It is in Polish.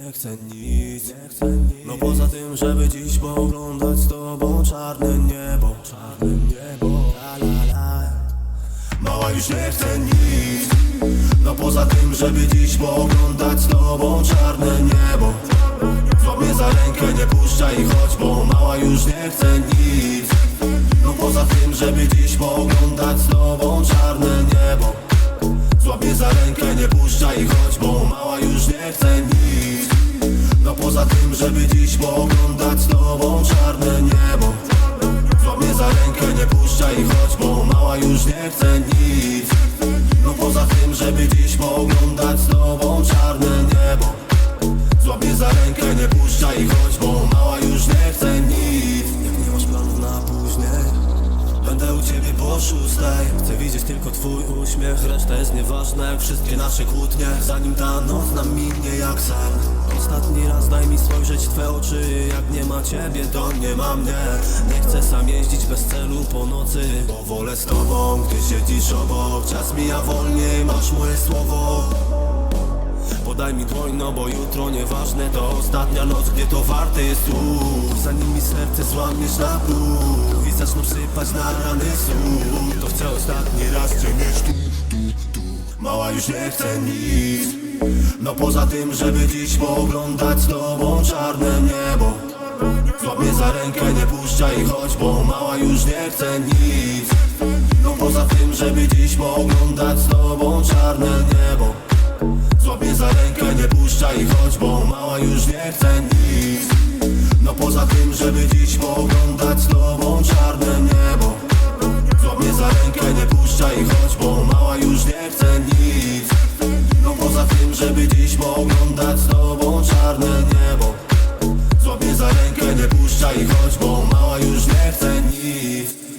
Nie chcę nic, nie chcę nic. No poza tym, żeby dziś pooglądać z tobą czarne niebo. Czarne niebo, la la la. Mała już nie chcę nic. No poza tym, żeby dziś pooglądać z tobą czarne niebo. Złap mnie za rękę, nie puszczaj chodź, bo mała już nie chce nic. No poza tym, żeby dziś pooglądać z tobą czarne niebo. Złap mnie za rękę, nie puszczaj chodź, bo mała już nie chce nic poza tym, żeby dziś pooglądać z tobą czarne niebo. Złap mnie za rękę, nie puszczaj chodź, bo mała już nie chce nic. No poza tym, żeby dziś pooglądać z tobą czarne niebo. Złap mnie za rękę, nie puszczaj chodź, bo mała już nie chce nic. Jak nie masz planów na później Będę u ciebie po szóstej. Chcę widzieć tylko twój uśmiech Reszta jest nieważna jak wszystkie nasze kłótnie Zanim ta noc nam minie jak sen. Ostatni daj mi spojrzeć w twe oczy Jak nie ma ciebie to nie ma mnie. Nie chcę sam jeździć bez celu po nocy Bo wolę z tobą, gdy siedzisz obok. Czas mija wolniej, masz moje słowo. Podaj mi dłoń, no bo jutro nieważne To ostatnia noc, gdzie to warte jest słów. Zanim mi serce złamiesz na pół I zaczną sypać na rany słów To chcę ostatni raz cię mieć tu, tu, Mała już nie chce nic. No poza tym, żeby dziś pooglądać z tobą czarne niebo. Złap mnie za rękę, nie puszczaj chodź, bo mała już nie chce nic. No poza tym, żeby dziś pooglądać z tobą czarne niebo. Złap mnie za rękę, nie puszczaj chodź, bo mała już nie chce nic. No poza tym, żeby dziś pooglądać z tobą czarne niebo. Złap mnie za rękę, nie puszczaj chodź, bo już nie chce nic. No poza tym, żeby dziś pooglądać z tobą czarne niebo. Złap mnie za rękę, nie puszczaj chodź, bo mała już nie chce nic